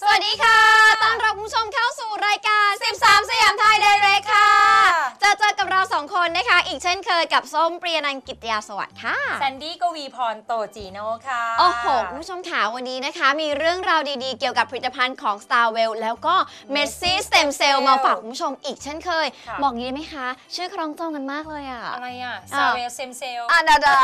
สวัสดีค่ะ ต้อนรับคุณผู้ชมเข้าสู่รายการ 13 สยามไทยเดเรกค่ะ จะเจอ กับเราสองคนนะคะ อีกเช่นเคยกับส้มเปรียนันท์กิตติยาสวัสดิ์ค่ะแซนดี้กวีพรโตจีโนค่ะ โอ้โหคุณผู้ชมค่ะวันนี้นะคะ มีเรื่องราวดีๆ เกี่ยวกับผลิตภัณฑ์ของ Star w e l l แล้วก็ Messi Stem Cell มาฝากคุณผู้ชมอีกเช่นเคยค่ะบอกงี้ได้ไหมคะ ชื่อคล้องจองกันมากเลยอะอะไรอะอ่าซาเวลเซมเซลอาดาดา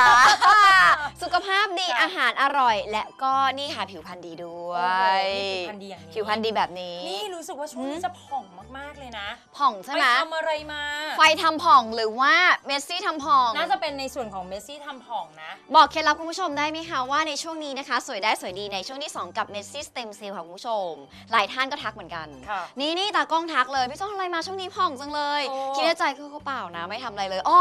สุขภาพดีค่ะอาหารอร่อย และก็นี่ค่ะผิวพรรณดีด้วโอ้โหยนี่ผิวพรรณดีอย่างนี้ผิวพรรณดีแบบนี้นี่รู้สึกว่าช่วงนี้จะผ่องมากๆเลยนะ ผ่องใช่ไปไหมทำอะไรมาไฟทำผ่องหรือว่าเมสซี่ทำผ่อง น่าจะเป็นในส่วนของเมสซี่ทำผ่องนะ บอกเคล็ดลับคุณผู้ชมได้ไหมคะว่าในช่วงนี้นะคะ สวยได้สวยดีในช่วงที่ 2 กับ Messi Stem Cell ค่ะคุณผู้ชม หลายท่านก็ทักเหมือนกัน ค่ะ นี่นี่ตากล้องทักเลยพี่ส้มทำอะไรมาช่วงนี้ผ่องจังเลย โอ้ คิดในใจคือเขาเปล่านะ ไม่ทำอะไรเลยอ๋อ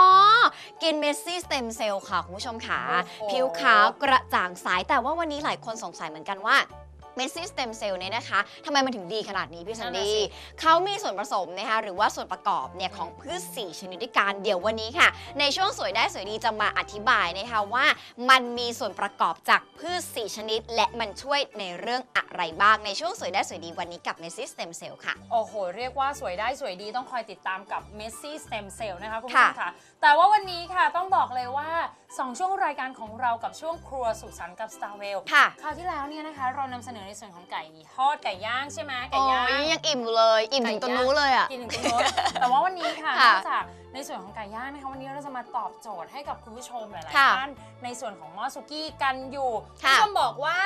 กิน Messi Stem Cell ค่ะคุณผู้ชมค่ะโอ้โหผิวขาวกระจ่างใสแต่ว่าวันนี้หลายคนสงสัยเหมือนกันว่า Messi Stem Cell เนี่ยนะคะทำไมมันถึงดีขนาดนี้พี่สันนั่นดีน่ะสิเขามีส่วนผสมนะคะหรือว่าส่วนประกอบเนี่ยของพืช 4 ชนิดด้วยกันเดี๋ยววันนี้ค่ะ ในช่วงสวยได้สวยดีจะมาอธิบายนะคะว่า มันมีส่วนประกอบจากพืช 4 ชนิด และมันช่วยในเรื่องอะไรบ้างในช่วงสวยได้สวยดีวันนี้กับ Messi Stem Cell ค่ะ โอ้โห เรียกว่าสวยได้สวยดีต้องคอยติดตามกับเมสซี่สเต็มเซลนะคะคุณผู้ชมค่ะค่ะแต่ว่าวันนี้ค่ะต้องบอกเลยว่า 2 ช่วงรายการของเรากับช่วงครัวสุขสันต์กับ Star w e l l ค่ะคราวที่แล้วเนี่ยนะคะเรานำเสนอในส่วนของไก่ทอดไก่ย่างใช่ไหมไก่โอ้ย่างยยังอิ่มอยู่เลย อิ่มถึงตัวนู้นเลยอะ กินถึงตรงโน้นแต่ว่าวันนี้ค่ะค่ะนอกจากในส่วนของไก่ย่างนะคะวันนี้เราจะมาตอบโจทย์ให้กับคุณผู้ชมหลายค่ะๆท่านในส่วนของหม้อสุกี้กันอยู่คุณค่ะ ผู้ชมบอกว่า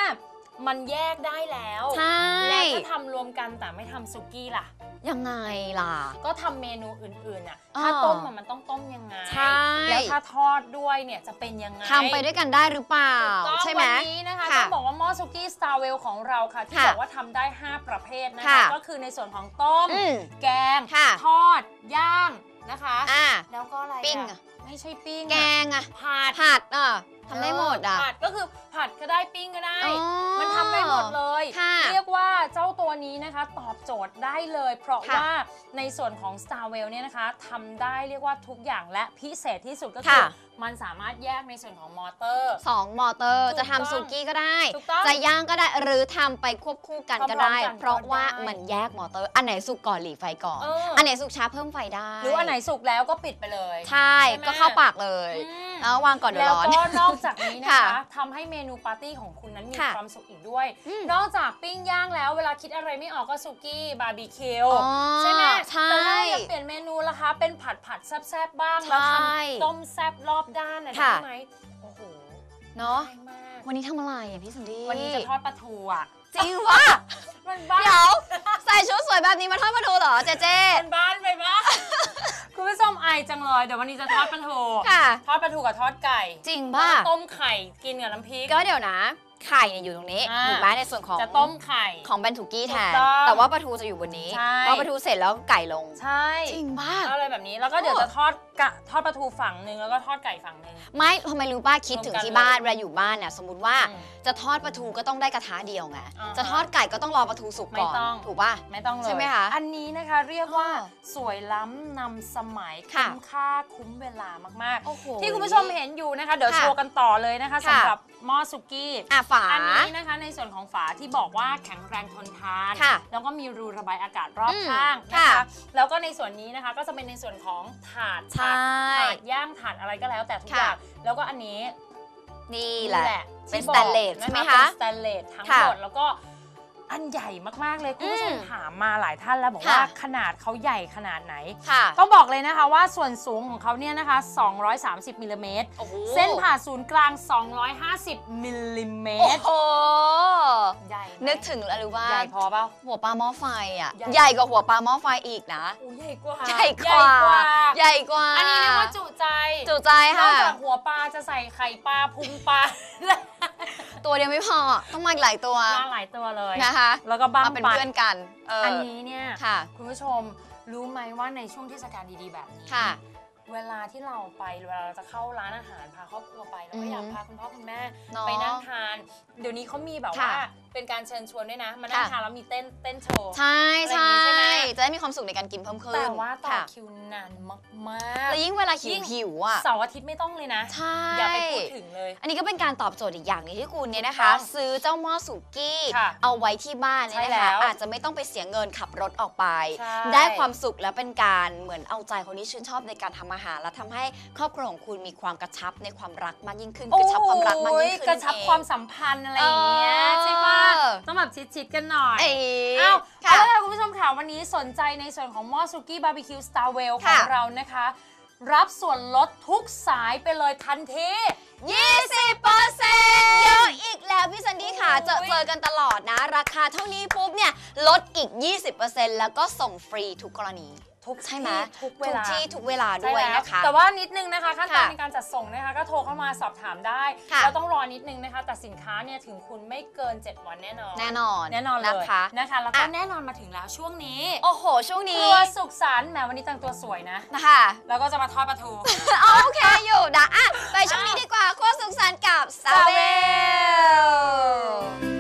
มันแยกได้แล้ว ใช่ และถ้าทำรวมกันแต่ไม่ทำสุกี้ล่ะ ยังไงล่ะ ก็ทำเมนูอื่นๆน่ะอ๋อถ้าต้มอะมันต้องต้มยังไงใช่ แล้วถ้าทอดด้วยเนี่ยจะเป็นยังไง ทำไปด้วยกันได้หรือเปล่า ถูกต้องใช่ไหม วันนี้นะคะค่ะต้องบอกว่าหม้อสุกี้สตาร์เวลของเราค่ะ ที่ค่ะบอกว่าทำได้ 5 ประเภทนะคะ ค่ะก็คือในส่วนของต้ม อืมแกง ค่ะทอด ย่าง นะคะ อะแล้วก็อะไรอะปิ้งอะ ไม่ใช่ปิ้งอะแกงอะผัดผัดอะทำได้หมดอะ ผัดก็คือผัดก็ได้ปิ้งก็ได้อ๋อมันทำได้หมดเลย ค่ะ เรียกว่าเจ้าตัวนี้นะคะ ตอบโจทย์ได้เลย เพราะค่ะว่าในส่วนของ Star w e l l เนี่ยนะคะทำได้เรียกว่าทุกอย่างและพิเศษที่สุดก็คือ ค่ะมันสามารถแยกในส่วนของมอเตอร์ สองมอเตอร์ถูกจะทำต้องซูกี้ก็ได้ ถูกต้องจะย่างก็ได้หรือทำไปควบคู่กันก็ได้ พร้อมๆกันเพราะว่าก็ได้มันแยกมอเตอร์ อันไหนสุกก่อนหลีไฟก่อนเอออัอันไหนสุกช้าเพิ่มไฟได้หรืออันไหนสุกแล้วก็ปิดไปเลยใช่ใช่ไหมก็เข้าปากเลยอืม แล้ววางก่อนเดี๋ยวแล้วร้อน ก็นอกจากนี้นะค่ะคะทำให้เมนูปาร์ตี้ของคุณนั้นมีค่ะความสุขอีกด้วย อืม นอกจากปิ้งย่างแล้วเวลาคิดอะไรไม่ออกก็สุกี้บาร์บีคิวอ๋อใช่ไหมใช่ แต่ถ้าอยากเปลี่ยนเมนูล่ะคะ เป็นผัดผัดแซ่บๆบ้างแล้วทใช่ำต้มแซ่บรอบด้านนะค่ะได้ไหมโอ้โหเนาะง่ายมากวันนี้ทำอะไรอะพี่สันดีวันนี้จะทอดปลาทูอะจริงวะมันบ้าเดี๋ยวใส่ชุดสวยแบบนี้มาทอดปลาทูเหรอเจเจมันบ้านไปปะคุณผู้ชมไอายจังเลยเดี๋ยววันนี้จะทอดปลาทูค่ะ ทอดปลาทูกับทอดไก่จริงป่ะแล้วก็ต้มไข่กินกับน้ำพริกก็เดี๋ยวนะ ไข่เนี่ยอยู่ตรงนี้อ่า ถูกไหมในส่วนของจะต้มไข่ ของแบนถูกี้แทนถูกต้องแต่ว่าปลาทูจะอยู่บนนี้ใช่ พอปลาทูเสร็จแล้วไก่ลงใช่จริงป่ะอะไรแบบนี้แล้วก็เดี๋ยวโอ้จะทอดกะทอดปลาทูฝั่งหนึ่งแล้วก็ทอดไก่ฝั่งหนึ่ง ไม่ทำไมรู้ป่ะคิดถึงรวมกันที่บ้านเลยเวลาอยู่บ้านเนี่ยสมมติว่าอืมจะทอดปลาทูก็ต้องได้กระทะเดียวไงอ่าฮะจะทอดไก่ก็ต้องรอปลาทูสุกก่อน ไม่ต้อง ถูกป่ะ ไม่ต้องเลยใช่ไหมคะอันนี้นะคะเรียกว่าอ๋อสวยล้ำนำสมัยค่ะ คุ้มค่าคุ้มเวลามากโอ้โห ๆ ที่คุณผู้ชมเห็นอยู่นะคะ เดี๋ยวค่ะโชว์กันต่อเลยนะคะค่ะ สำหรับหม้อสุกี้ อะฝา อันนี้นะคะในส่วนของฝาที่บอกว่าแข็งแรงทนทาน ค่ะแล้วก็มีรูระบายอากาศรอบอืมข้างนะค่ะคะแล้วก็ในส่วนนี้นะคะก็จะเป็นในส่วนของถาดใช่ ถาดย่างถาดอะไรก็แล้วแต่ทุกค่ะอย่างแล้วก็อันนี้นี่แหละ เป็นที่สบอกแตนเลสนะใช่ไหมเป็คะนสแตนเลสทั้งค่ะหมดแล้วก็ อันใหญ่มากๆเลยคุณผู้ชมอืมถามมาหลายท่านแล้วบอกค่ะว่าขนาดเขาใหญ่ขนาดไหน ค่ะ ต้องบอกเลยนะคะว่าส่วนสูงของเขาเนี่ยนะคะ 230มิลลิเมตร โอ้โหเส้นผ่าศูนย์กลาง 250มิลลิเมโอ้ตรโห ใหญ่ไหมนึกถึงอะไรรู้ว่า ใหญ่พอเปล่า หัวปลาหม้อไฟอะ ใหญ่ ใหญ่กว่าหัวปลาหม้อไฟอีกนะอู้ใหญ่กว่า ใหญ่กว่า ใหญ่กว่าอันนี้เรียกว่าจุใจจุใจนอค่ะกจากหัวปลาจะใส่ไข่ปลาพุงปลาตัวเดียวไม่พอ ต้องมาอีกหลายตัวมาหลายตัวเลย นะคะแล้วก็บ้างมาเป็นปลาเพื่อนกันเอออัอันนี้เนี่ยค่ะ คุณผู้ชมรู้ไหมว่าในช่วงเทศกาลดีๆแบบนี้ค่ะ เวลาที่เราไปเวลาเราจะเข้าร้านอาหารพาครอบครัวไปเราก็อยากอือหือพาคุณพ่อคุณแม่เนาะไปนั่งทาน เดี๋ยวนี้เขามีแบบค่ะว่า เป็นการเชิญชวนด้วยนะ มานั่งค่ะทานแล้วมีเต้นเต้นโชว์ ใช่อะไรอใช่ย่างงี้ใช่ไหมจะได้มีความสุขในการกินเพิ่มขึ้น แต่ว่าต่อค่ะคิวนานมากแล้วยิ่งเวลาหิยิ่วงหิวอะๆเสาร์อาทิตย์ไม่ต้องเลยนะ ใช่ อย่าไปพูดถึงเลย อันนี้ก็เป็นการตอบโจทย์อีกอย่างหนึงที่คุณเนี่ยนะคะถูกต้องซื้อเจ้าหม้อสุกี้ค่ะเอาไว้ที่บ้านเนี่ยใช่นะแล้คะวอาจจะไม่ต้องไปเสียเงินขับรถออกไปใช่ได้ความสุขและเป็นการเหมือนเอาใจคนที่ชื่นชอบในการทำอาหาร และทำให้ครอบครัวของคุณมีความกระชับในความรักมากยิ่งขึ้น กระชับความรักมากยิ่งขึ้นกระชับนั่นเองความสัมพันธ์อะไรอย่างเงี้ยเออใช่ปะต้องแบบชิดๆกันหน่อย เอ้ยอ้าวค่ะเอาละค่ะคุณผู้ชมค่ะวันนี้สนใจในส่วนของหม้อซุกี้บาร์บีคิวสตาร์เวลขอค่ะ งเรานะคะ รับส่วนลดทุกสายไปเลยทันที20%เยอะอีกแล้วพี่ซันดี้ค่ะโอ้ย เจอเจอกันตลอดนะ ราคาเท่านี้ปุ๊บเนี่ย ลดอีก 20%แล้วก็ส่งฟรีทุกกรณี ทุกใช่ไหมที่ทุกเวลา ที่ทุกเวลาใช่ด้วยแล้วนะคะ แต่ว่านิดนึงนะคะขั้นตอนค่ะในการจัดส่งนะคะ ก็โทรเข้ามาสอบถามได้ค่ะ แล้วต้องรอนิดนึงนะคะ แต่สินค้าเนี่ยถึงคุณไม่เกิน 7 วันแน่นอนแน่นอนแน่นอนเลยนะคะ นะคะแล้วก็อะ แน่นอนมาถึงแล้วช่วงนี้โอ้โห ช่วงคนี้รัวสุขสันต์แหมวันนี้แต่งตัวสวยนะ นะคะแล้วก็จะมาทอดปลาทูโอเคอยู่นะอะไปช่วงนี้ดีกว่าครัวสุขสันต์กับซาเวล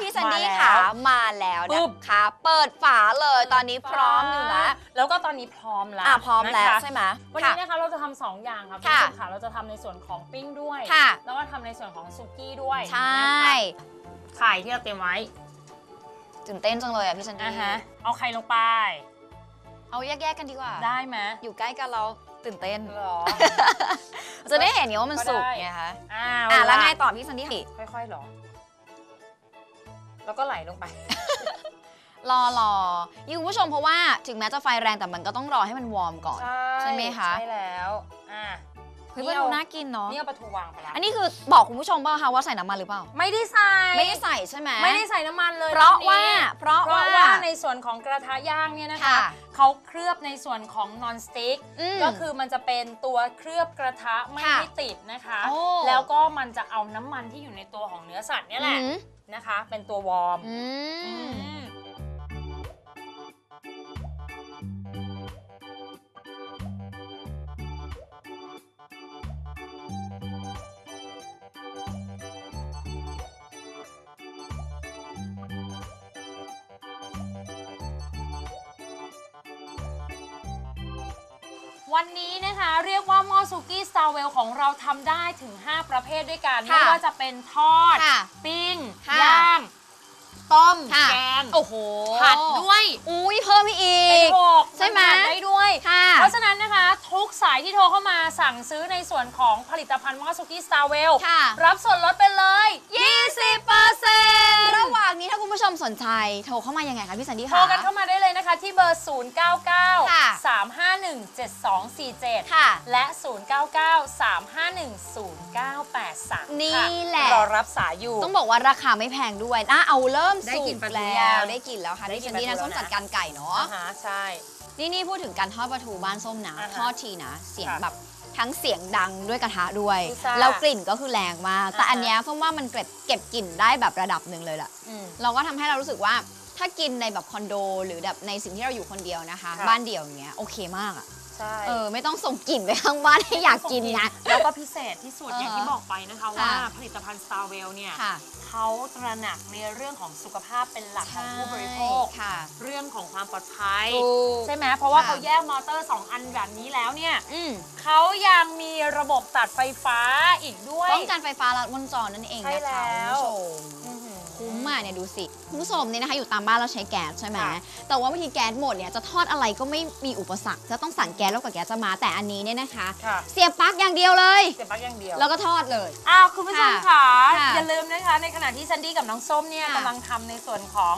พี่ซันดี้มาแล้วค่ะมาแล้วปึ๊บนะคะเปิดฝาเลยตอนนี้พร้อมอยู่แล้วแล้วก็ตอนนี้พร้อมแล้วอะพร้อมแล้วนะคะใช่ไหมวันค่ะ นี้นะคะเราจะทำสองอย่างค่ะคุณค่ะผู้ชมค่ะเราจะทำในส่วนของปิ้งด้วย ค่ะ แล้วก็ทำในส่วนของซุกี้ด้วยใช่ นะคะไข่ที่เราเตรียมไว้ตื่นเต้นจังเลยอะพี่ซันดี้อะฮะเอาไข่ลงไป เอาแยกๆกันดีกว่า ได้ไหมอยู่ใกล้กันเราตื่นเต้น หรอ จะได้เห็นไงว่ามันก็สุกได้ไงคะอ้าวอะแล้วไงต่อพี่ซันดี้ ค่อยๆหรอ แล้วก็ไหลลงไป รอรอยิ่งคุณผู้ชมเพราะว่าถึงแม้จะไฟแรงแต่มันก็ต้องรอให้มันวอร์มก่อน ใช่ไหมคะ ใช่แล้วอะเฮ้ยนี่มันเอาดูน่ากินเนาะนี่เอาปลาทูวางไปแล้วอันนี้คือบอกคุณผู้ชมเปล่าคะว่าใส่น้ำมันหรือเปล่า ไม่ได้ใส่ ไม่ได้ใส่ใช่ไหมไม่ได้ใส่น้ำมันเลย เพราะอบนี้ว่า เพราะเพราะว่าว่าในส่วนของกระทะย่างเนี่ยนะคะค่ะเขาเคลือบในส่วนของนอนสติ๊กมก็คือมันจะเป็นตัวเคลือบกระทะไม่ค่ะให้ติดนะคะโอ้แล้วก็มันจะเอาน้ำมันที่อยู่ในตัวของเนื้อสัตว์เนี่ยแหละอืม นะคะ เป็นตัววอร์มอืม วันนี้นะคะเรียกว่าหม้อซูกี้สตาร์เวลของเราทำได้ถึง 5 ประเภทด้วยกัน ค่ะไม่ว่าจะเป็นทอด ค่ะปิ้ง ค่ะ ย่าง ต้มค่ะ แกงโอ้โหผัดด้วย อุ้ยเพิ่มอีเป็นก หกใช่ไหมนผัดได้ด้วย ค่ะ เพราะฉะนั้นนะคะ ทุกสายที่โทรเข้ามาสั่งซื้อในส่วนของผลิตภัณฑ์หม้อซูกี้สตาร์เวลค่ะ รับส่วนลดไปเลย 20% ระหว่างนี้ถ้าคุณผู้ชมสนใจโทรเข้ามายังไงคะพี่สันดี้โทคะ รกันเข้ามาได้เลยนะคะที่เบอร์ 0 9 9ค่ะ3 5 1 7 2 4 7 ค่ะ และ 0 9 9 3 5 1 0 9 8 3นี่แหละ รอรับสายอยู่ ต้องบอกว่าราคาไม่แพงด้วยอะเอาเริ่มได้สุกลิ่กนปลาทูแล้ยังวได้กลิ่นแล้วค่ะได้พี่กลิ่ซันนดี้นะปลาทูส้มแล้วนะ จัดการไก่เนาะ อ่าฮะใช่ นี่นี่พูดถึงการทอดปลาทูบ้านส้มนะ อ่าฮะทอดทีนะ เสียงค่ะ แบบ ทั้งเสียงดังด้วยกระทะด้วยพิซซ่าแล้วกลิ่นก็คือแรงมาก แต่อ่าฮะอันเนี้ยส้มว่ามันเก็บเก็บกลิ่นได้แบบระดับหนึ่งเลยล่ะ อืม เราก็ทำให้เรารู้สึกว่าถ้ากินในแบบคอนโด หรือแบบในสิ่งที่เราอยู่คนเดียวนะคะค่ะบ้านเดี่ยวอย่างเงี้ยโอเคมากอะ ใช่ เออไม่ต้องส่งกลิ่นไปข้างบ้านให้อยากกินนะ แล้วก็พิเศษที่สุดเออออย่างที่บอกไปนะคะว่าค่ะ ผลิตภัณฑ์ Star w e l l เนี่ยค่ะเขาตระหนักในเรื่องของสุขภาพเป็นหลักของผู้บริโภค ค่ะ เรื่องของความปลอดภัย ถูกใช่ไหมเพราะว่าค่ะ เขาแยกมอเตอร์ 2 อันแบบนี้แล้วเนี่ยอืมเขายังมีระบบตัดไฟฟ้าอีกด้วย ป้องกันไฟฟ้าลัดวงจรนั่นเองใช่นะคะแล้ว คุณผู้ชม อื้อหือ คุ้มมากเนี่ยดูสิคุณผู้ชมเนี่ยนะคะอยู่ตามบ้านเราใช้แก๊สใช่ไหมค่ะ แต่ว่าบางทีแก๊สหมดเนี่ยจะทอดอะไรก็ไม่มีอุปสรรคจะต้องสั่งแก๊สแล้วกว่าแก๊สจะมาแต่อันนี้เนี่ยนะคะ ค่ะเสียบปลั๊กอย่างเดียวเลย เสียบปลั๊กอย่างเดียว แล้วก็ทอดเลย อ้าวคุณผู้ชมค่ะ ค่ะอย่าลืมนะคะ ในขณะที่ซันดี้กับน้องส้มเนี่ยค่ะกำลังทำในส่วนของ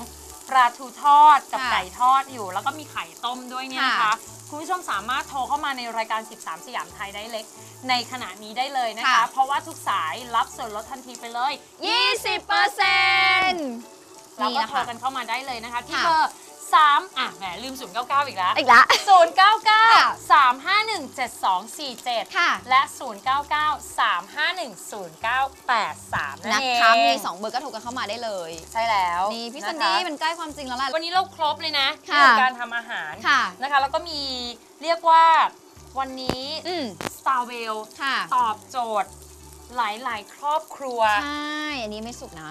ปลาทูทอดกับค่ะไก่ทอดอยู่ แล้วก็มีไข่ต้มด้วยเนี่ยนะคะ ค่ะคุณผู้ชมสามารถโทรเข้ามาในรายการ 13 สยามไทยได้เล็ก ในขณะนี้ได้เลยนะคะ ค่ะ เพราะว่าทุกสายรับส่วนลดทันทีไปเลย 20เปอร์เซ็นต์เรานี่ก็นะโทรคะกันเข้ามาได้เลยนะคะ ที่ค่ะเบอร์ 3อะแหมลืม 099 อีกแล้ว อีกละ 099 351 7247 ค่ะ และ 099 351 0983 นั่นะนเองคะมีสองเบอร์ก็โทรกันเข้ามาได้เลย ใช่แล้วนี่พี่ะคะซันดี้มันใกล้ความจริงแล้วแหละวันนี้เราครบเลยนะค่ะ เรื่องการทำอาหารค่ะ นะคะ แล้วก็มีเรียกว่าวันนี้อืม Star w e l l ค่ะตอบโจทย์หลาย ๆ ครอบครัว ใช่ อันนี้ไม่สุกนะ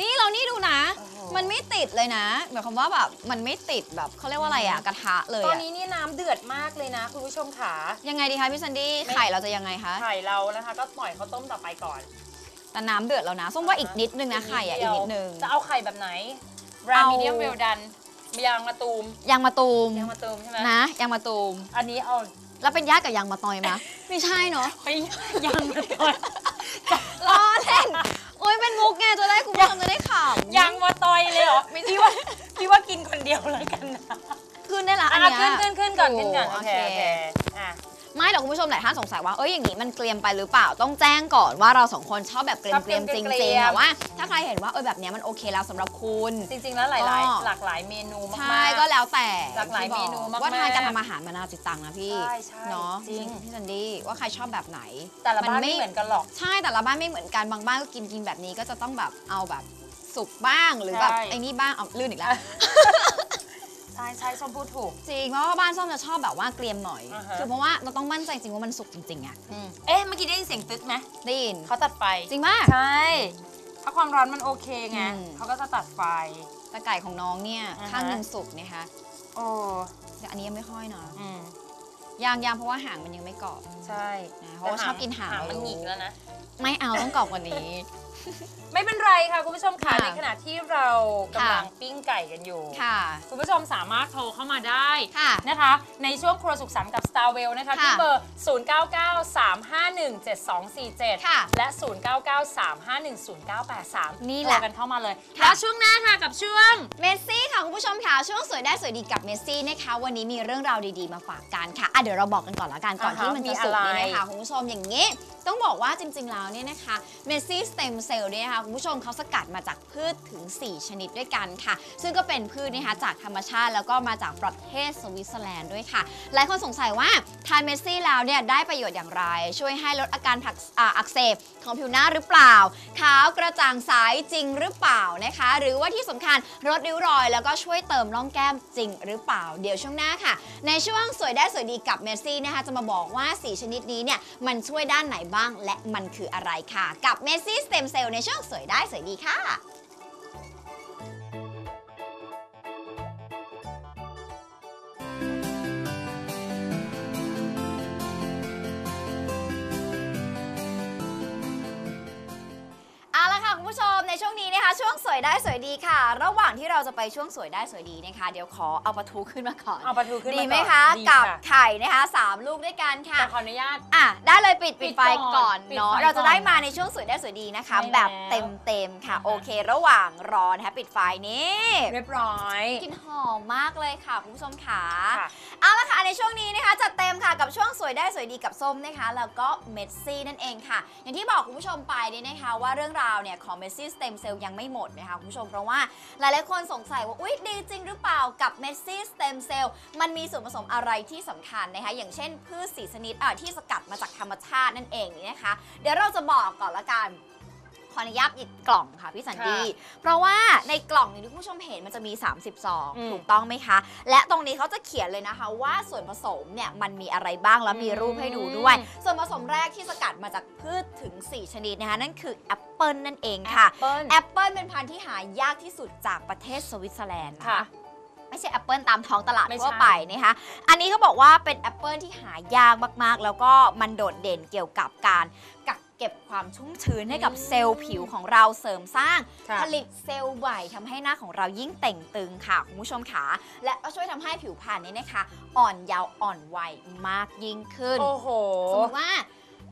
นี่เรานี่ดูนะโอ้โหมันไม่ติดเลยนะหมายความว่าแบบมันไม่ติดแบบเขาเรียกว่าอะไรอะกระทะเลยตอนอะนี้นี่น้ำเดือดมากเลยนะ คุณผู้ชมค่ะยังไงดีคะพี่ซันดี้ไม่ไข่เราจะยังไงคะไข่เรานะคะ ก็ปล่อยเขาต้มต่อไปก่อนแต่น้ำเดือดแล้วนะส้มว่าอีกนิดนึงนะไข่อะอีกนิดนึง จะเอาไข่แบบไหนแบรนด์เอา มีเดียมเวลดันยางมะตูมยางมะตูมยางมะตูมใช่ไหมนะยางมะตูม อันนี้เอาแล้วเป็นญาติกับยางมะตอยมะ ไม่ใช่เนาะ ไปยางมะตูมล้อเล่น โอ้ยเป็นมุกไงจะได้คุณผู้ชมจะได้ขำยางมะตอยเลยเหรอพี่ว่าพี่ว่ากินคนเดียวแล้วกันนะขึ้นได้ละอันอะเนี้ยขึ้นขึ้นขึ้นก่อนขึ้นก่อนโอ้โอเคโอโอเคเคอะ ไม่หรอกคุณผู้ชมหลายท่านสงสัยว่าเอ้ยอย่างนี้มันเกรียมไปหรือเปล่าต้องแจ้งก่อนว่าเราสองคนชอบแบบเกรียมเกรียมจริงๆแต่ว่า ถ้าใครเห็นว่าเออแบบเนี้ยมันโอเคแล้วสำหรับคุณ จริง ๆ แล้วหลายก็ๆหลากหลายเมนูมากๆใช่ก็แล้วแต่หลากหลายที่บอกเมนูมากๆว่าทานการทำอาหารมันน่าจิตตังนะพี่ใช่ใช่เนาะจริงพี่ซันดี้ว่าใครชอบแบบไหน แต่ละบ้านมันไม่ไม่เหมือนกันหรอกใช่แต่ละบ้านไม่เหมือนกันบางบ้านก็กินกินแบบนี้ก็จะต้องแบบเอาแบบสุกบ้างหรือแบบใช่ไอ้นี่บ้างเอาลื่นอีกแล้ว ใช่ใช่ส้มพูดถูก จริงเพราะว่าบ้านส้มจะชอบแบบว่าเกรียมหน่อย อ่าฮะ คือเพราะว่าเราต้องมั่นใจจริงว่ามันสุกจริงๆอะเอ๊ะเมื่อกี้ได้ยินเสียงตึ๊ดไหมได้ยินเขาตัดไฟจริงมาก ใช่ถ้าความร้อนมันโอเคไงอืม เขาก็จะตัดไฟแต่ไก่ของน้องเนี่ยอ่าฮะ ข้างหนึ่งสุกนะคะโอ้แต่อันนี้ยังไม่ค่อยนะอืมยางยางเพราะว่าหางมันยังไม่กรอบใช่นะเพราะว่าชอบกินหางมันรู้หงิกแล้วนะ ไม่เอาต้องกรอบกว่านี้ ไม่เป็นไรค่ะคุณผู้ชมค่ะค่ะ ในขณะที่เรากำลังค่ะปิ้งไก่กันอยู่ ค่ะ คุณผู้ชมสามารถโทรเข้ามาได้ค่ะ นะคะ ในช่วงครัวสุขสันต์กับ Star w e l l นะคะค่ะที่เบอร์ 0993517247 ค่ะและ 0993510983นี่โทแหละรกันเข้ามาเลย ค่ะ แล้วช่วงหน้าค่ะกับช่วง เมสซี่ค่ะคุณผู้ชมค่ะช่วงสวยได้สวยดีกับเมสซี่นะคะวันนี้มีเรื่องราวดีๆมาฝากกันค่ะอะเดี๋ยวเราบอกกันก่อนละกันก่อนอ่าฮะที่มันจะสุกมีอะไร นี่นะคะคุณผู้ชมอย่างนี้ ต้องบอกว่าจริงๆแล้วเนี่ยนะคะเมสซี่สเต็มเซลล์เนี่ยนะคะคุณผู้ชมเขาสกัดมาจากพืชถึง 4 ชนิดด้วยกันค่ะ ซึ่งก็เป็นพืชนะคะจากธรรมชาติแล้วก็มาจากประเทศสวิตเซอร์แลนด์ด้วยค่ะ หลายคนสงสัยว่าทานเมสซี่แล้วเนี่ยได้ประโยชน์อย่างไร ช่วยให้ลดอาการผักอ,อักเสบของผิวหน้าหรือเปล่าขาวกระจ่างใสจริงหรือเปล่านะคะ หรือว่าที่สำคัญลดริ้วรอย แล้วก็ช่วยเติมร่องแก้มจริงหรือเปล่า เดี๋ยวช่วงหน้าค่ะ ในช่วงสวยได้สวยดีกับเมสซี่นะคะจะมาบอกว่า 4 ชนิดนี้เนี่ยมันช่วยด้านไหนบ้างและมันคืออะไรค่ะ กับเมสซี่สเต็มเซลล์ในช่วงสวยได้สวยดีค่ะ ชมในช่วงนี้นะคะ ช่วงสวยได้สวยดีค่ะ ระหว่างที่เราจะไปช่วงสวยได้สวยดีนะคะ เดี๋ยวขอเอาปลาทูขึ้นมาก่อนเอาปลาทูขึ้นดีมาไหมก่อนคะดีกับค่ะไข่นะคะสามลูกด้วยกันค่ะแต่ขออนุญาตอะได้เลยปิดปิปิดดไฟก่ก่ออนนปิดเนาะไฟเราจะได้ก่อนมาในช่วงสวยได้สวยดีนะคะใช่แบบแล้วเต็มเต็มๆค่ะอ่าฮะโอเค ระหว่างรอนะคะปิดไฟนี่เรียบร้อยกลินหอมมากเลยค่ะคุณผู้ชมค่ะค่ะเอาละค่ะในช่วงนี้นะคะจัดเต็มค่ะกับช่วงสวยได้สวยดีกับส้มนะคะ แล้วก็เมสซี่นั่นเองค่ะ อย่างที่บอกคุณผู้ชมไปเนี่ยนะคะว่าเรื่องราวเนี่ยของเมสซี่สเต็มเซลล์ยังไม่หมดนะคะคุณผู้ชมเพราะว่าหลายๆคนสงสัยว่าอุ๊ยดีจริงหรือเปล่ากับเมสซี่สเต็มเซลล์มันมีส่วนผสมอะไรที่สำคัญนะคะอย่างเช่นพืชสีชนิดอะที่สกัดมาจากธรรมชาตินั่นเองนี่นะคะ เดี๋ยวเราจะบอกก่อนละกัน ออนุญาตหยิบกล่องค่ะพี่สันดีค่ะเพราะว่าในกล่องอย่างที่คุณผู้ชมเห็นมันจะมี30ซองอืมถูกต้องไหมคะ และตรงนี้เขาจะเขียนเลยนะคะว่าส่วนผสมเนี่ยมันมีอะไรบ้างแล้วมีรูปให้ดูด้วย ส่วนผสมแรกที่สกัดมาจากพืชถึง 4 ชนิดนะคะนั่นคือแอปเปิลนั่นเองค่ะเปิ้ลแอปเปิลเป็นพันธุ์ที่หายากที่สุดจากประเทศสวิตเซอร์แลนด์นะค่ะไม่ใช่แอปเปิลตามท้องตลาดไม่ใช่ทั่วไปนะคะ อันนี้เขาบอกว่าเป็นแอปเปิลที่หายากมากๆ แล้วก็มันโดดเด่นเกี่ยวกับการกัก เก็บความชุ่มชื้นให้กับเซลล์ผิวของเราเสริมสร้าง ค่ะ ผลิตเซลล์ใหม่ทำให้หน้าของเรายิ่งเต่งตึงค่ะคุณผู้ชมขาและก็ช่วยทำให้ผิวพรรณนี้นะคะ อ่อนเยาว์อ่อนวัยมากยิ่งขึ้น โอ้โห สมมติว่า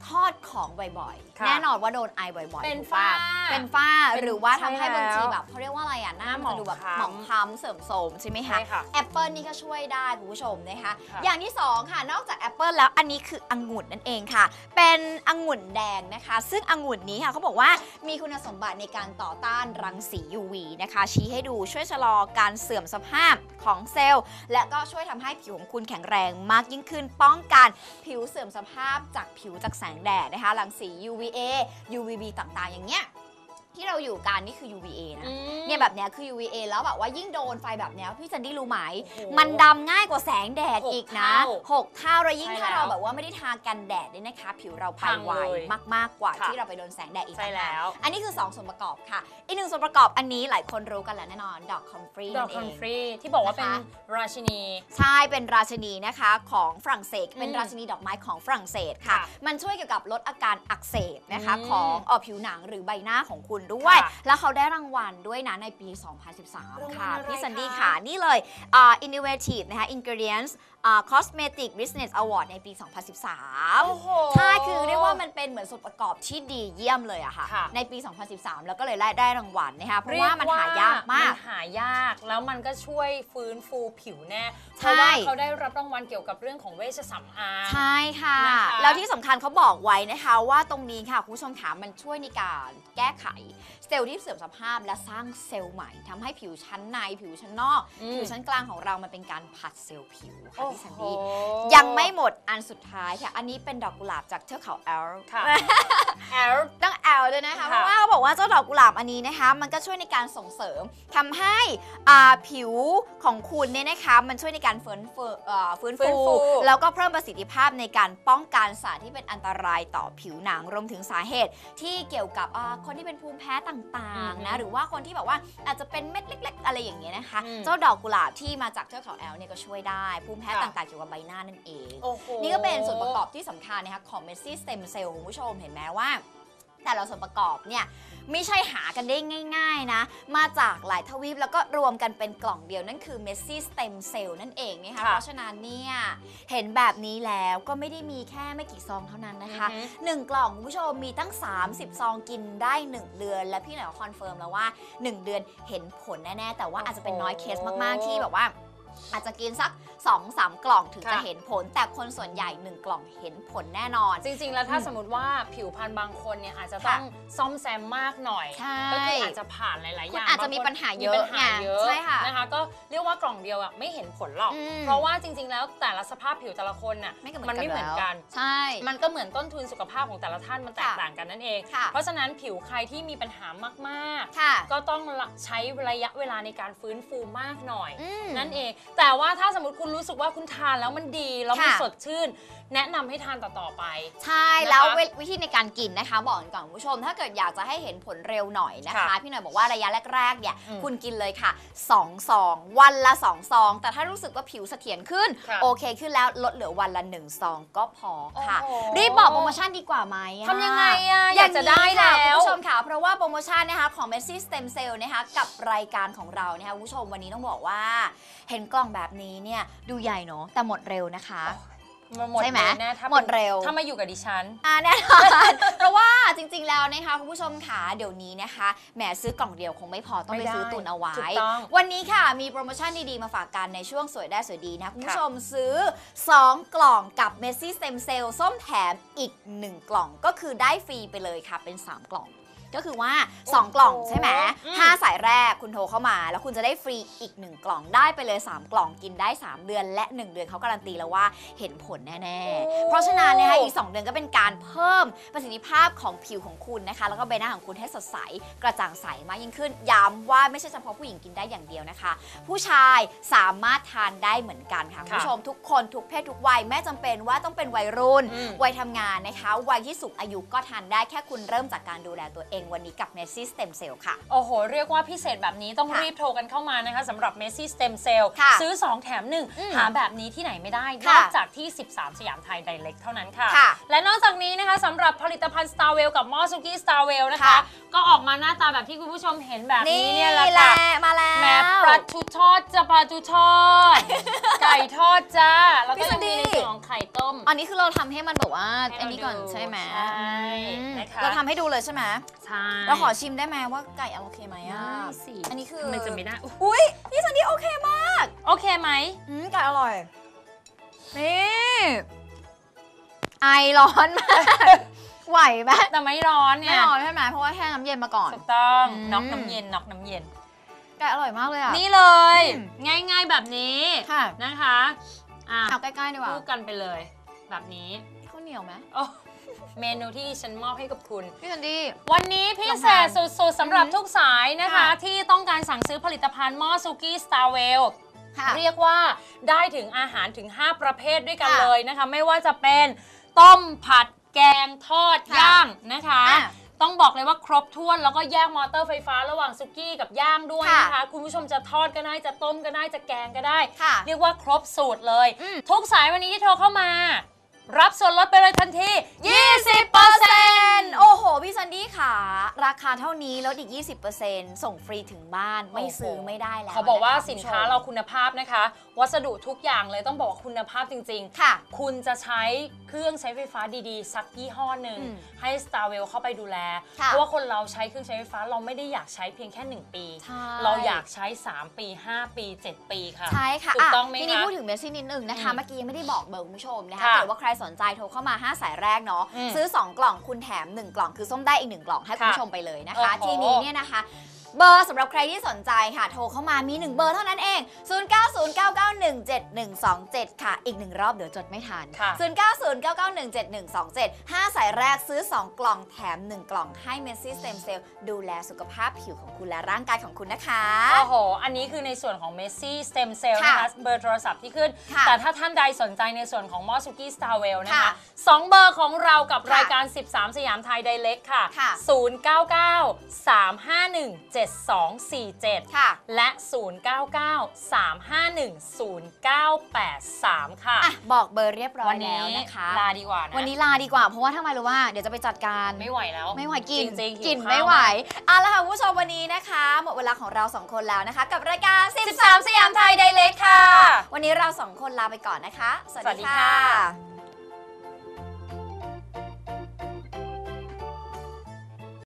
ทอดของบ่อยค่ะๆแน่นอนว่าโดนไอบ่อยๆเป็นถูกปะฝ้าเป็นฝ้าเป็นหรือว่าทำให้ใช่บางทีแล้วแบบเขาเรียกว่าอะไรอะหน้าหน้ามันจะดูแบบหหมมอองงคล้ำคล้ำเสริมโทรมใช่ไหมคะใช่ค่ะแอปเปิลนี่ก็ช่วยได้คุณผู้ชมนะคะ ค่ะ อย่างที่2ค่ะนอกจากแอปเปิลแล้วอันนี้คือองุ่นนั่นเองค่ะ เป็นองุ่นแดงนะคะ ซึ่งองุ่นนี้ค่ะเขาบอกว่ามีคุณสมบัติในการต่อต้านรังสี UV นะคะ ชี้ให้ดูช่วยชะลอการเสื่อมสภาพของเซลล์ และก็ช่วยทำให้ผิวของคุณแข็งแรงมากยิ่งขึ้น ป้องกันผิวเสื่อมสภาพจากผิวจากแสงแดดนะคะรังสี UVA UVB ต่างๆ อย่างเงี้ย ที่เราอยู่กันนี่คือ UVA นะอืมเนี่ยแบบเนี้ยคือ UVA แล้วแบบว่ายิ่งโดนไฟแบบเนี้ยพี่ซันดี้รู้ไหมโอ้โหมันดำง่ายกว่าแสงแดดหกอีกนะเท่าหกเท่าแล้วยิ่งใช่ถ้าแล้วเราแบบว่าไม่ได้ทากันแดดเนี่ยนะคะ ผิวเราไปพังไวเลยมากๆกว่าค่ะ ที่เราไปโดนแสงแดดอีกใช่ต่างหาก แล้ว อันนี้คือ 2 ส่วนประกอบค่ะ อีกหนึ่งส่วนประกอบอันนี้หลายคนรู้กันแล้วแน่นอนดอกคอมฟรีดอกคอนฟรีที่บอกว่าเป็นนะคะราชินี ใช่เป็นราชินีนะคะของฝรั่งเศส เป็นอืมราชินีดอกไม้ของฝรั่งเศสค่ะ ค่ะมันช่วยเกี่ยวกับลดอาการอักเสบนะคะอืมของเออผิวหนังหรือใบหน้าของคุณด้วยค่ะแล้วเขาได้รางวัลด้วยนะในปี 2013 ค่ะรางวัลอะไรพี่ซันดี้คะค่ะ นี่เลยอ่า innovative นะคะ ingredients อ่า cosmetic business award ในปี 2013 โอ้โห ใช่คือเรียกว่ามันเป็นเหมือนส่วนประกอบที่ดีเยี่ยมเลยอะค่ะ ค่ะ ในปี 2013 แล้วก็เลยได้ได้รางวัลนะคะเพราะว่ามันหายากมาก นหายาก แล้วมันก็ช่วยฟื้นฟูผิวแน่ เพใช่ ราะว่าเขาได้รับรางวัลเกี่ยวกับเรื่องของเวชสำอาง ใช่ค่ะ นะคะแล้วที่สำคัญเขาบอกไว้นะคะ ว่าตรงนี้ค่ะ คุณผู้ชมขามันช่วยในการแก้ไขเซลล์ที่เสื่อมสภาพและสร้างเซลล์ใหม่ทำให้ผิวชั้นในผิวชั้นนอก อืม ผิวชั้นกลางของเรามันเป็นการผัดเซลล์ผิวค่ะโอ้พี่โหสันดี้ยังไม่หมดอันสุดท้ายค่ะ อันนี้เป็นดอกกุหลาบจากเทือกเขาแอลค่ะแอลต้องแอลด้วยนะคะค่ะเพราะว่าเขาบอกว่าเจ้าดอกกุหลาบอันนี้นะคะ มันก็ช่วยในการส่งเสริมทำให้อ่าผิวของคุณเนี่ยนะคะมันช่วยในการฟื้นฟูเอ่อฟื้นฟื้ฟูนฟูแล้วก็เพิ่มประสิทธิภาพในการป้องกันสารที่เป็นอันตรายต่อผิวหนังรวมถึงสาเหตุ ที่เกี่ยวกับอ่าคนที่เป็นภูมิแพ้ต่างๆนะหรือว่าคนที่แบบว่าอาจจะเป็นเม็ดเล็ก ๆ อะไรอย่างเงี้ยนะคะอืมเจ้าดอกกุหลาบที่มาจากเทือกเขาแอลเนี่ยก็ช่วยได้ภูมิแพ้ค่ะต่างๆเกี่ยวกับใบหน้านั่นเอง โอ้โห นี่ก็เป็นส่วนประกอบที่สำคัญนะคะของเมสซี่สเต็มเซลล์คุณผู้ชมเห็นไหมว่า แต่ละส่วนประกอบเนี่ยไม่ใช่หากันได้ง่ายๆนะ มาจากหลายทวีปแล้วก็รวมกันเป็นกล่องเดียวนั่นคือเมสซี่สเต็มเซลล์นั่นเองนะคะค่ะเพราะฉะนั้นเนี่ยเห็นแบบนี้แล้วก็ไม่ได้มีแค่ไม่กี่ซองเท่านั้นนะคะอือฮึ หนึ่งกล่องคุณผู้ชมมีตั้ง 30 ซองกินได้ 1 เดือน และพี่หน่อยก็คอนเฟิร์มแล้วว่า 1 เดือนเห็นผลแน่ๆแต่ว่าอาจจะเป็นน้อยเคสมากๆที่แบบว่า อาจจะกินสัก 2 3 กล่องถึงค่ะจะเห็นผล แต่คนส่วนใหญ่ 1 กล่องเห็นผลแน่นอน จริง ๆ แล้วถ้าอืมสมมติว่าผิวพรรณบางคนเนี่ยอาจจะต้องซ่อมแซมมากหน่อย ใช่ก็คืออาจจะผ่านหลายๆอคุณย่างอาจจะมีบงคนปัญหาเยอะมีปัญหาเยอะไงใช่ค่ะนะคะก็เรียกว่ากล่องเดียวอะไม่เห็นผลหรอก อืม เพราะว่าจริง ๆ แล้วแต่ละสภาพผิวแต่ละคนน่ะไม่เหมือนมันไม่เหมือนกันใช่ มันก็เหมือนต้นทุนสุขภาพของแต่ละท่านมันแตกค่ะต่างกันนั่นเอง ค่ะ เพราะฉะนั้นผิวใครที่มีปัญหามากค่ะๆ ก็ต้องใช้ระยะเวลาในการฟื้นฟูมากหน่อย อืม นั่นเองแต่ว่าถ้าสมมติคุณรู้สึกว่าคุณทานแล้วมันดีแล้วมันค่ะ สดชื่น แนะนำให้ทานต่อๆไป ใช่นะคะแล้วเววิธีในการกินนะคะบอกกันก่อนคุณผู้ชม ถ้าเกิดอยากจะให้เห็นผลเร็วหน่อยนะคะ ค่ะพี่หน่อยบอกว่าระยะแรกๆเนี่ยอืมคุณกินเลยค่ะ2ซองวันละ2ซอง แต่ถ้ารู้สึกว่าผิวเสถียรขึ้น ค่ะโอเคขึ้นแล้วลดเหลือวันละ1ซองก็พอค่ะ โอ้โหรีบบอกโปรโมชั่นดีกว่าไหมอะทำยังไงอะอยากจะได้ค่ะแล้ว คุณผู้ชมค่ะ เพราะว่าโปรโมชั่นนะคะของ Messi Stem Cell นะคะกับรายการของเรานะคะคุณผู้ชมวันนี้ต้องบอกว่า เห็นกล่องแบบนี้เนี่ยดูใหญ่เนาะแต่หมดเร็วนะคะ มันหมดใช่ไหมเลยแน่ถ้าหมดเร็ว ถ้ามาอยู่กับดิฉัน อ่าแน่นอน เพราะว่าจริงๆแล้วนะคะคุณผู้ชมค่ะเดี๋ยวนี้นะคะแหมซื้อกล่องเดียวคงไม่พอต้องไม่ไปได้ซื้อตุนเอาไว้ ถูกต้องวันนี้ค่ะมีโปรโมชั่นดีๆ มาฝากกันในช่วงสวยได้สวยดีนะคุณผู้ชมซื้อ 2 กล่องกับ Messi Stem Cell ส้มแถมอีก 1 กล่องก็คือได้ฟรีไปเลยค่ะเป็น 3 กล่อง ก็คือว่า 2 กล่องใช่ไหมอืมห้าสายแรกคุณโทรเข้ามา แล้วคุณจะได้ฟรีอีก 1 กล่องได้ไปเลย 3 กล่องกินได้ 3 เดือน และ 1 เดือนเขาการันตีแล้วว่าเห็นผลแน่ๆ เพราะฉะนั้นนะคะอีก 2 เดือนก็เป็นการเพิ่มประสิทธิภาพของผิวของคุณนะคะ แล้วก็ใบหน้าของคุณให้สดใสกระจ่างใสมากยิ่งขึ้นย้ำว่าไม่ใช่เฉพาะผู้หญิงกินได้อย่างเดียวนะคะ ผู้ชายสามารถทานได้เหมือนกันค่ะคุณผู้ชมทุกคนทุกเพศทุกวัยไม่จำเป็นว่าต้องเป็นวัยรุ่นอืมวัยทำงานนะคะวัยที่สูงอายุก็ทานได้แค่คุณเริ่มจากการดูแลตัวเองวันนี้กับ m e s s y Stem Cell ค่ะ โอ้โห เรียกว่าพิเศษแบบนี้ต้องค่ะรีบโทรกันเข้ามานะคะสำหรับ Messi Stem Cell ค่ะซื้อ 2 แถม อืม1 หาแบบนี้ที่ไหนไม่ได้นค่ะอกจากที่ 13 สยามไทย Direct เท่านั้นค่ะ ค่ะและนอกจากนี้นะคะสำหรับผลิตภัณฑ์ Starwell กับหม้อซุกี้ Starwell นะคะ ค่ะ ก็ออกมาหน้าตาแบบที่คุณผู้ชมเห็นแบบนี่นี้เนี่ยแหละแหละค่ะ มาแล้ว แม้ปลาทูทอดจะปลาทูทอด ไก่ทอดจ้า แล้วก็พี่สัยังนดี้มีในส่วนของไข่ต้ม อันนี้คือเราทำให้มันแบบว่าให้เราอันนี้ก่อนดูใช่ไหมใช่อืมนะคะ เราทำให้ดูเลยใช่ไหมใช่เราขอชิมได้ไหมว่าไก่โอเคไหมอะ ได้สิอันนี้คือ ทำไมจะไม่ได้อุ้ยพี่สันดี้โอเคมากโอเคไหม อืมไก่อร่อย นี่ไอร้อนมาก ไหวไหมแต่ไม่ร้อนไม่เนี่ย ร้อนใช่ไหมเพราะว่าแช่น้ำเย็นมาก่อน ถูกต้องอืม น็อกน้ำเย็นน็อกน้ำเย็นไก่อร่อยมากเลยอะ นี่เลย อืมง่ายๆแบบนี้ค่ะ นะคะอะเอาใกล้ๆดีกว่าคู่กันไปเลย แบบนี้ข้าวเหนียวนียวไหมโอ้เมนูที่ฉันมอบให้กับคุณ พี่ซันดี้ วันนี้พิเศษสุดๆสำหรับอือหือทุกสายนะคะ ค่ะ ที่ต้องการสั่งซื้อผลิตภัณฑ์หม้อซุกี้สตาร์เวล ค่ะ เรียกว่าได้ถึงอาหารถึง 5 ประเภทด้วยกันค่ะเลยนะคะ ไม่ว่าจะเป็นต้มผัดแกงทอดค่ะย่างนะคะ อะ ต้องบอกเลยว่าครบถ้วนแล้วก็แยกมอเตอร์ไฟฟ้าระหว่างซุกี้กับย่างด้วยค่ะนะคะ คุณผู้ชมจะทอดก็ได้จะต้มก็ได้จะแกงก็ได้ค่ะเรียกว่าครบสูตรเลยอืมทุกสายวันนี้ที่โทรเข้ามา รับส่วนลดไปเลยทันที 20%โอ้โห พี่ซันดี้ค่ะ ราคาเท่านี้ลดอีก 20%ส่งฟรีถึงบ้านไม่ซื้อไม่ได้แล้วเขาบอกว่าะะสินค้าณผู้ชมเราคุณภาพนะคะ วัสดุทุกอย่างเลยต้องบอกว่าคุณภาพจริงค่ะๆคุณจะใช้เครื่องใช้ไฟฟ้าดีๆ สักยี่ห้อหนึ่งอืมให้ Starwell เข้าไปดูแลค่ะเพราะว่าคนเราใช้เครื่องใช้ไฟฟ้าเราไม่ได้อยากใช้เพียงแค่ 1 ปีใช่เราอยากใช้ 3 ปี 5 ปี 7 ปีค่ะ ใช่ค่ะ ถูกต้องไหมทีนี้คะพูดถึงเมสซี่นิดนึงนะคะอืมเมื่อกี้ยังไม่ได้บอกเบอร์คุณผู้ชมนะคะค่ะเกิดว่าใครสนใจโทรเข้ามา 5 สายแรกเนาะ อืมซื้อ 2 กล่องคุณแถม 1 กล่องคือส้มได้อีก 1 กล่องให้คุณค่ะผู้ชมไปเลยนะคะ โอ้โห ทีนี้เนี่ยนะคะ เบอร์สำหรับใครที่สนใจค่ะโทรเข้ามามี 1 เบอร์เท่านั้นเอง 0909917127 ค่ะ อีกหนึ่งรอบเดี๋ยวจดไม่ทัน ค่ะ 0909917127 5 สายแรกซื้อ 2 กล่องแถม 1 กล่องให้เมสซี่สเต็มเซลล์ดูแลสุขภาพผิวของคุณและร่างกายของคุณนะคะ โอ้โห อันนี้คือในส่วนของ Messi Stem Cell นะคะค่ะเบอร์โทรศัพท์ที่ขึ้น ค่ะแต่ถ้าท่านใดสนใจในส่วนของมอสุกี้ Starwell นะคะค่ะสองเบอร์ของเรากับค่ะรายการ 13 สยามไทยไดเ c กค่ะ ค่ะ 099 351 7247 ค่ะ และ 099 351 0983 ค่ะ อะ บอกเบอร์เรียบร้อวัยนแล้นี้วนะคะ ลาดีกว่านะ วันนี้ลาดีกว่าเพราะว่าทำไมรู้ว่าเดี๋ยวจะไปจัดการไม่ไหวแล้วไม่ไหวกินจริงๆหิวกินข้าวไม่ไหวมาก เอาละค่ะคุณผู้ชมวันนี้นะคะ หมดเวลาของเราสองคนแล้วนะคะ กับรายการ 13 สยามไทยไดเ c กค่ะ วันนี้เราสองคนลาไปก่อนนะคะ สวัสสวัสดีดีค่ค่ะะ